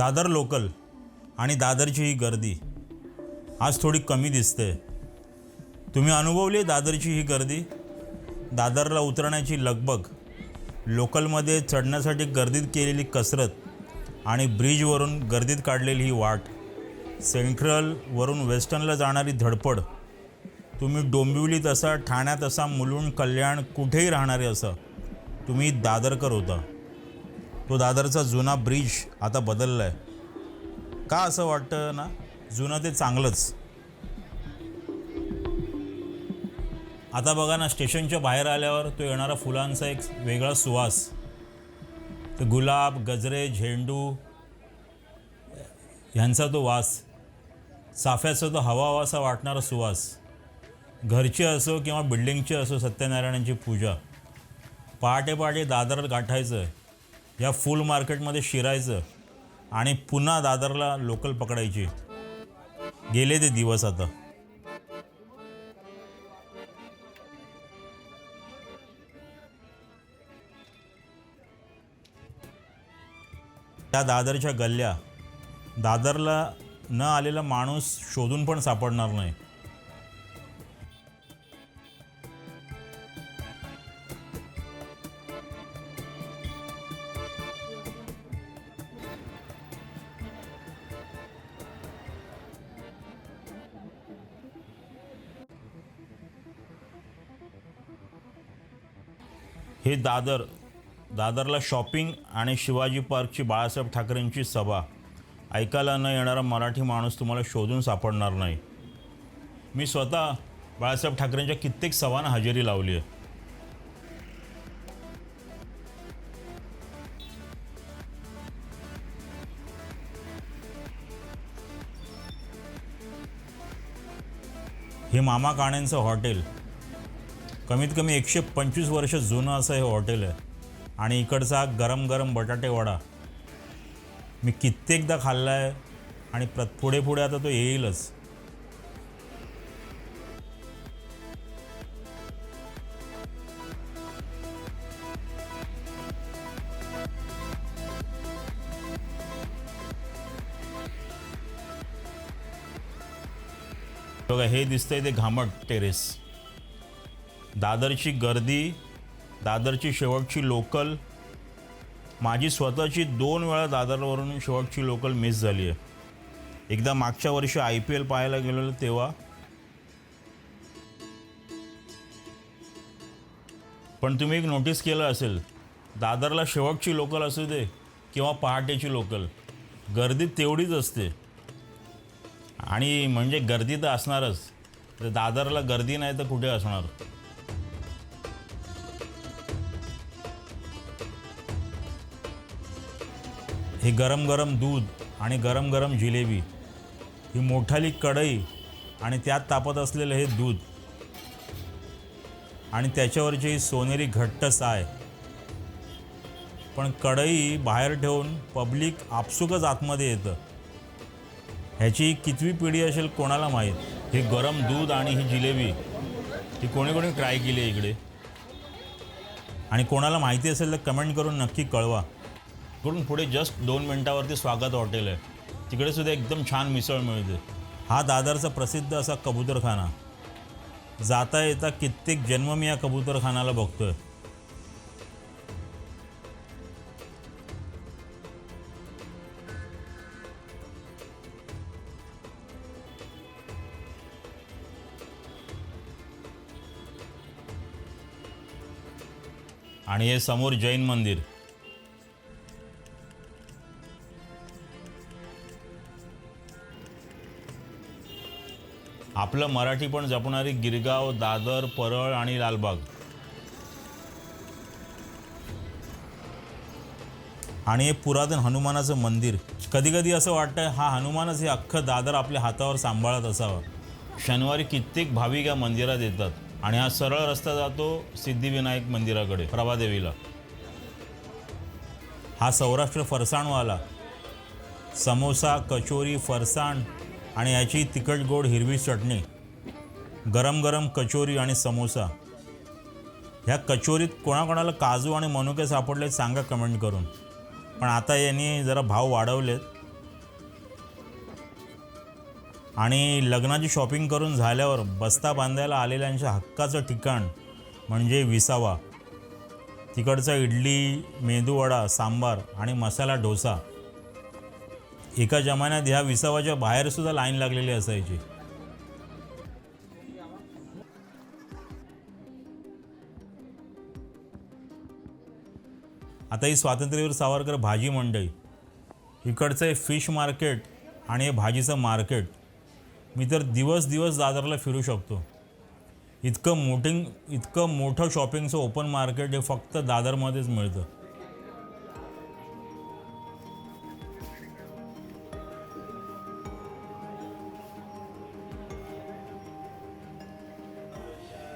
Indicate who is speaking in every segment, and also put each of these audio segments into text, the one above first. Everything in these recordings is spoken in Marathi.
Speaker 1: दादर लोकल आणि दादरची ही गर्दी आज थोडी कमी दिसते. तुम्ही अनुभवली दादरची ही गर्दी? दादरला उतरण्याची लगबग लोकलमध्ये चढण्यासाठी गर्दीत केलेली कसरत आणि ब्रिजवरून गर्दीत काढलेली ही वाट सेंट्रलवरून वेस्टर्नला जाणारी धडपड तुम्ही डोंबिवलीत असा ठाण्यात असा मुलुंड कल्याण कुठेही राहणारे असा तुम्ही दादरकर होता. तो दादरचा जुना ब्रिज आता बदलला आहे का असं वाटतं ना? जुनं ते चांगलंच. आता बघा ना स्टेशनच्या बाहेर आल्यावर तो येणारा फुलांचा एक वेगळा सुवास. ते गुलाब गजरे झेंडू ह्यांचा तो वास. साफ्याचा तो हवा हवासा वाटणारा सुवास. घरची असो किंवा बिल्डिंगची असो सत्यनारायणांची पूजा. पहाटे पहाटे दादर गाठायचं. या फुल मार्केटमध्ये शिरायचं आणि पुन्हा दादरला लोकल पकडायची. गेले ते दिवस आता. त्या दादरच्या गल्ल्या दादरला न आलेला माणूस शोधून पण सापडणार नाही. हे दादर दादरला शॉपिंग आणि शिवाजी पार्कची बाळासाहेब ठाकरेंची सभा. ऐकायला न येणारा मराठी माणूस तुम्हाला शोधून सापडणार नाही. मी स्वतः बाळासाहेब ठाकरेंच्या कित्येक सभांना हजेरी लावली आहे. हे मामा काणेंचं हॉटेल कमीत कमी एकशे पंचवीस वर्ष जुनं असं हे हॉटेल आहे. आणि इकडचा गरम गरम बटाटे वडा. मी कित्येकदा खाल्ला आहे आणि प्र पुढे पुढे आता तो येईलच. बघा हे दिसतंय ते घामट टेरेस. दादरची गर्दी दादरची शेवटची लोकल. माझी स्वतःची दोन वेळा दादरवरून शेवटची लोकल मिस झाली आहे. एकदा मागच्या वर्षी आय पी एल पाहायला गेलेलो तेव्हा. पण तुम्ही एक नोटीस केलं असेल दादरला शेवटची लोकल असू दे किंवा पहाटेची लोकल. गर्दी तेवढीच असते. आणि म्हणजे गर्दी तर असणारच. तर दादरला गर्दी नाही तर कुठे असणार? हे गरम गरम दूध आणि गरम गरम जिलेबी ही मोठाली कढई आणि त्यात तापत असलेलं हे दूध आणि त्याच्यावरची ही सोनेरी घट्ट साय. पण कढई बाहेर ठेवून पब्लिक आपसुकच आतमध्ये येतं. ह्याची कितवी पिढी असेल कोणाला माहीत? हे गरम दूध आणि ही जिलेबी ही कोणी कोणी ट्राय केली आहे इकडे? आणि कोणाला माहिती असेल तर कमेंट करून नक्की कळवा. इकडून पुढे जस्ट दोन मिनटावरती स्वागत हॉटेल आहे. तिकडे सुद्धा एकदम छान मिसळ मिळते. हा दादरचा प्रसिद्ध असा कबूतरखाना. जाता येता कित्येक जन्म मी या कबूतरखानाला बघतोय. आणि हे समोर जैन मंदिर. आपलं मराठी पण जपणारी गिरगाव दादर परळ आणि लालबाग. आणि हे पुरातन हनुमानाचं मंदिर. कधी कधी असं वाटतं हा हनुमानच हे अख्खं दादर आपल्या हातावर सांभाळत असावं. शनिवारी कित्येक भाविक या मंदिरात येतात आणि हा सरळ रस्ता जातो सिद्धिविनायक मंदिराकडे प्रभादेवीला. हा सौराष्ट्र फरसाणवाला. समोसा कचोरी फरसाण आणि याची तिखट गोड हिरवी चटणी गरम गरम कचोरी आणि समोसा. ह्या कचोरीत कोणाकोणाला काजू आणि मनुके सापडले सांगा कमेंट करून. पण आता यांनी जरा भाव वाढवलेत. आणि लग्नाची शॉपिंग करून झाल्यावर बस्ता बांधायला आलेल्यांच्या हक्काचं ठिकाण म्हणजे विसावा. तिकडचा इडली मेदूवडा सांबार आणि मसाला डोसा. एका जमान्यात ह्या विसावाच्या बाहेरसुद्धा लाईन लागलेली असायची. आता ही स्वातंत्र्यवीर सावरकर भाजी मंडई इकडचं आहे फिश मार्केट आणि हे भाजीचं मार्केट मी तर दिवस दिवस दादरला फिरू शकतो. इतकं मोटिंग इतकं मोठं शॉपिंगचं ओपन मार्केट हे फक्त दादरमध्येच मिळतं.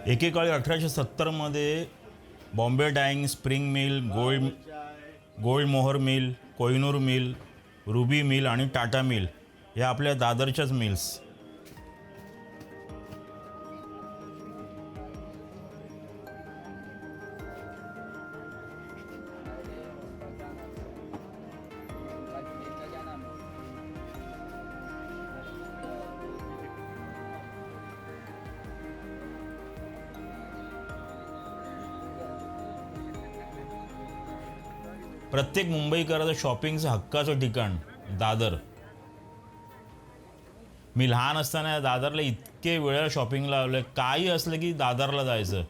Speaker 1: एकेकाळी अठराशे सत्तरमध्ये Bombay dyeing spring mill gold gold Mohur mill Kohinoor mill ruby mill आणि टाटा मिल या आपल्या दादरच्याच मिल्स. प्रत्येक मुंबईकराचं शॉपिंगचं हक्काचं ठिकाण दादर. मी लहान असताना दादरला इतके वेळा शॉपिंगला आलो आहे काही असलं की दादरला जायचं.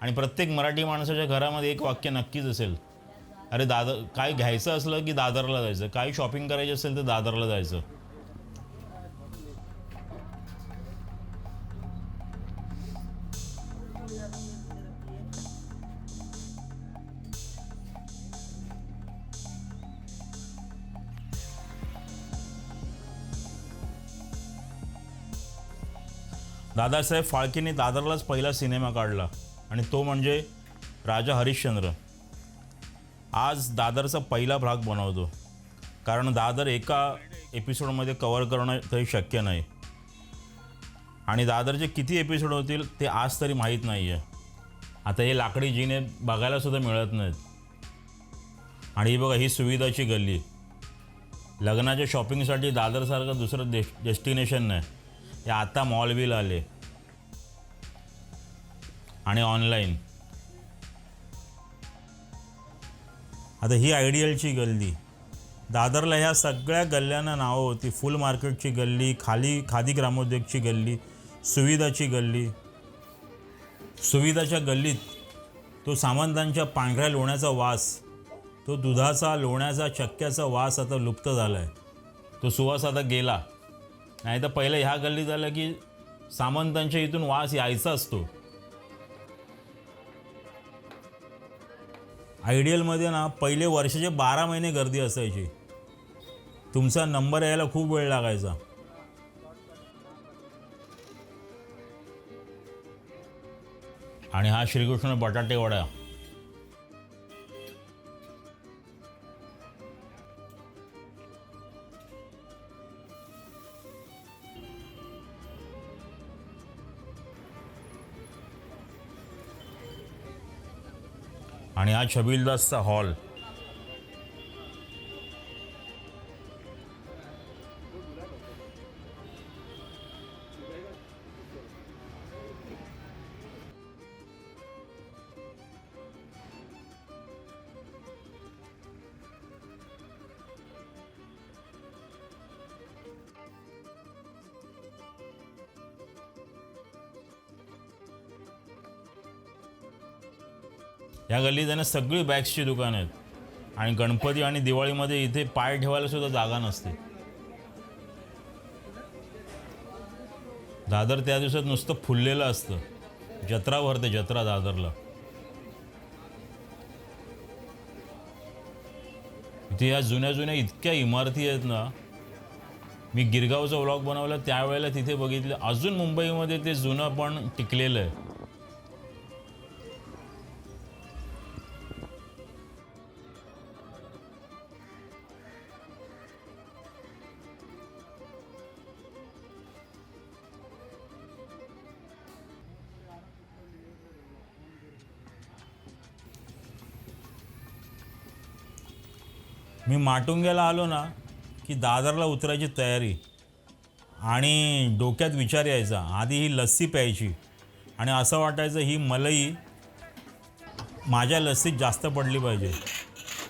Speaker 1: आणि प्रत्येक मराठी माणसाच्या घरामध्ये एक वाक्य नक्कीच असेल. अरे दादर काय घ्यायचं असलं की दादरला जायचं. काही शॉपिंग करायची असेल तर दादरला जायचं. दादासाहेब फाळकेने दादरलाच पहिला सिनेमा काढला आणि तो म्हणजे राजा हरिश्चंद्र. आज दादरचा पहिला भाग बनवतो. कारण दादर एका एपिसोडमध्ये कवर करणं तरी शक्य नाही. आणि दादरचे किती एपिसोड होतील ते आज तरी माहीत नाही आहे आता हे लाकडी जिने बघायलासुद्धा मिळत नाहीत. आणि ही बघा ही सुविधाची गल्ली. लग्नाच्या शॉपिंगसाठी दादरसारखं दुसरं डेस डेस्टिनेशन नाही. हे आता मॉलबिल आले. आणि ऑनलाईन आता ही आयडियलची गल्ली. दादरला ह्या सगळ्या गल्ल्यांना नावं होती. फुल मार्केटची गल्ली खाली खादी ग्रामोद्योगची गल्ली सुविधाची गल्ली. सुविधाच्या गल्लीत तो सामंतांच्या पांढऱ्या लोण्याचा वास तो दुधाचा लोण्याचा चक्क्याचा वास आता लुप्त झाला आहे तो सुवास आता गेला. नाही तर पहिलं ह्या गल्लीत झालं की सामंतांच्या इथून वास यायचा असतो. आयडियलमध्ये ना पहिले वर्षाचे बारा महिने गर्दी असायची. तुमचा नंबर यायला खूप वेळ लागायचा. आणि हा श्रीकृष्ण बटाटेवडा. आणि हा छबिलदासचा हॉल. या गल्लीत आहे ना सगळी बॅग्सची दुकानं आहेत. आणि गणपती आणि दिवाळीमध्ये इथे पाय ठेवायला सुद्धा जागा नसते. दादर त्या दिवसात नुसतं फुललेलं असतं. जत्रा भरते जत्रा दादरला. इथे ह्या जुन्या जुन्या इतक्या इमारती आहेत ना मी गिरगावचा व्लॉग बनवला त्यावेळेला तिथे बघितलं. अजून मुंबईमध्ये ते जुनं पण टिकलेलं आहे. मी माटुंग्याला आलो ना की दादरला उतरायची तयारी. आणि डोक्यात विचार यायचा आधी ही लस्सी प्यायची. आणि असं वाटायचं ही मलई माझ्या लस्सीत जास्त पडली पाहिजे.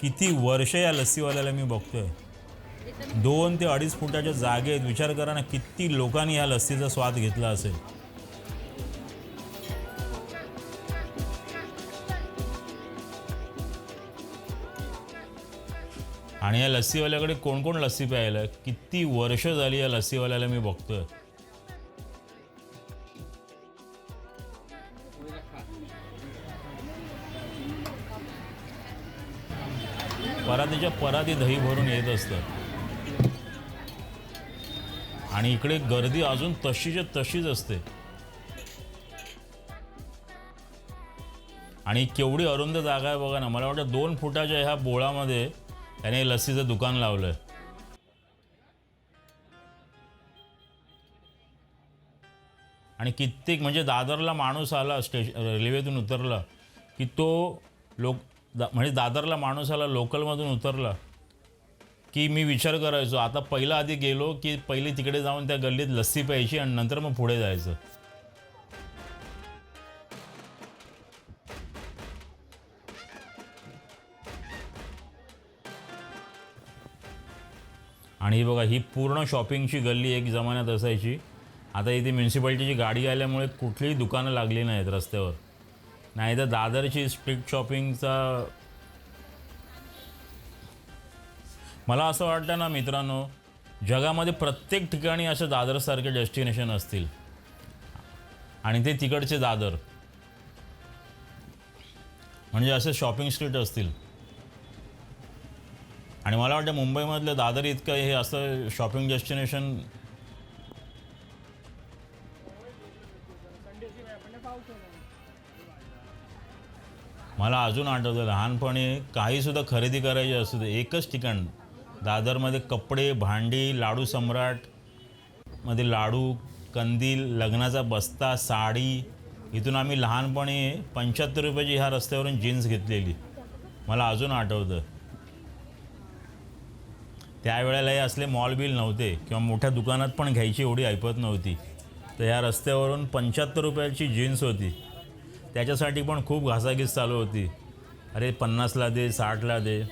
Speaker 1: किती वर्ष या लस्सीवाल्याला मी बघतोय. दोन ते अडीच फुटाच्या जागेत विचार करा ना किती लोकांनी ह्या लस्सीचा स्वाद घेतला असेल. आणि या लस्सीवाल्याकडे कोण कोण लस्सी प्यायला? किती वर्ष झाली या लस्सीवाल्याला मी बघतोय. परातीच्या पराती दही भरून येत असतं आणि इकडे गर्दी अजून तशीच्या तशीच असते. आणि केवढी अरुंद जागा आहे बघा ना. मला वाटतं दोन फुटाच्या ह्या बोळामध्ये त्याने लसीचं दुकान लावलंय आणि कित्येक म्हणजे दादरला माणूस आला स्टेश रेल्वेतून उतरला की तो लोक दा म्हणजे दादरला माणूस आला लोकलमधून उतरला की मी विचार करायचो. आता पहिला आधी गेलो की पहिली तिकडे जाऊन त्या गल्लीत लस्सी प्यायची आणि नंतर मग पुढे जायचं. आणि ही बघा ही पूर्ण शॉपिंगची गल्ली एक जमान्यात असायची. आता इथे म्युन्सिपाल्टीची गाडी आल्यामुळे कुठलीही दुकानं लागली नाहीत रस्त्यावर. नाही तर दादरची स्ट्रीट शॉपिंगचा मला असं वाटतं ना मित्रांनो जगामध्ये प्रत्येक ठिकाणी असं दादरसारखे डेस्टिनेशन असतील. आणि ते तिकडचे दादर. म्हणजे असे शॉपिंग स्ट्रीट असतील. आणि मला वाटतं मुंबईमधलं दादर इतकं हे असं शॉपिंग डेस्टिनेशन मला अजून आठवतं लहानपणी काहीसुद्धा खरेदी करायची असू दे एकच ठिकाण. दादरमध्ये कपडे भांडी लाडू सम्राटमध्ये लाडू कंदील लग्नाचा बस्ता साडी. इथून आम्ही लहानपणी पंच्याहत्तर रुपयाची ह्या रस्त्यावरून जीन्स घेतलेली. मला अजून आठवतं. त्यावेळेला हे असले मॉल बिल नव्हते किंवा मोठ्या दुकानात पण घ्यायची एवढी ऐपत नव्हती. तर ह्या रस्त्यावरून पंच्याहत्तर रुपयाची जीन्स होती. त्याच्यासाठी पण खूप घासाघीस चालू होती. अरे पन्नासला दे साठला दे.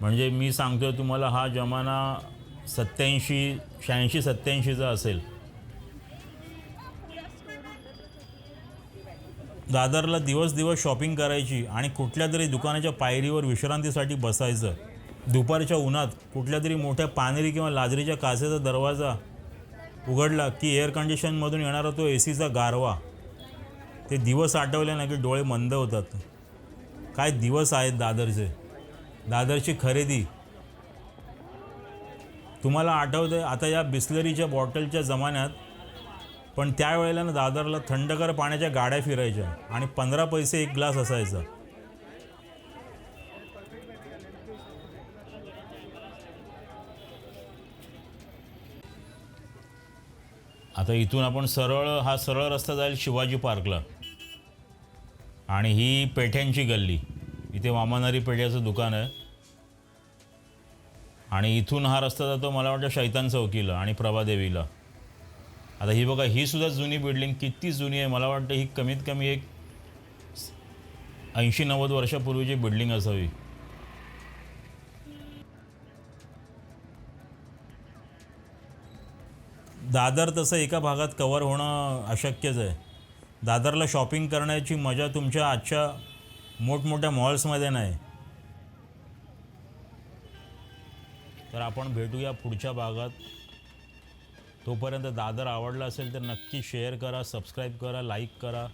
Speaker 1: म्हणजे मी सांगतो तुम्हाला हा जमाना सत्याऐंशी शहाऐंशी सत्याऐंशीचा असेल. दादरला दिवस दिवस शॉपिंग करायची आणि कुठल्या तरी दुकानाच्या पायरीवर विश्रांतीसाठी बसायचं. दुपारच्या उन्हात कुठल्या तरी मोठ्या पानेरी किंवा लाजरीच्या काचेचा दरवाजा उघडला की एअर कंडिशनमधून येणारा तो ए सीचा गारवा. ते दिवस आठवले ना की डोळे मंद होतात. काय दिवस आहेत दादरचे. दादरची खरेदी. तुम्हाला आठवतं आता या बिस्लरीच्या बॉटलच्या जमान्यात पण त्यावेळेला ना दादरला थंडगार पाण्याच्या गाड्या फिरायच्या आणि पंधरा पैसे एक ग्लास असायचा. आता इथून आपण सरळ हा सरळ रस्ता जाईल शिवाजी पार्कला. आणि ही पेठ्यांची गल्ली. इथे वामनहरी पेठ्याचं दुकान आहे. आणि इथून हा रस्ता जातो मला वाटतं शैतान चौकीला आणि प्रभादेवीला आता ही बघा ही सुद्धा जुनी बिल्डिंग किती जुनी आहे. मला वाटतं ही कमीत कमी एक ऐंशी नव्वद वर्षापूर्वीची बिल्डिंग असावी. दादर तसं एका भागात कवर होणं अशक्यच आहे. दादरला शॉपिंग करण्याची मजा तुमच्या आजच्या मोठमोठ्या मॉल्समध्ये नाही. तर आपण भेटूया पुढच्या भागात. तोपर्यंत दादर आवडला असेल तर नक्की शेअर करा सबस्क्राईब करा लाईक करा.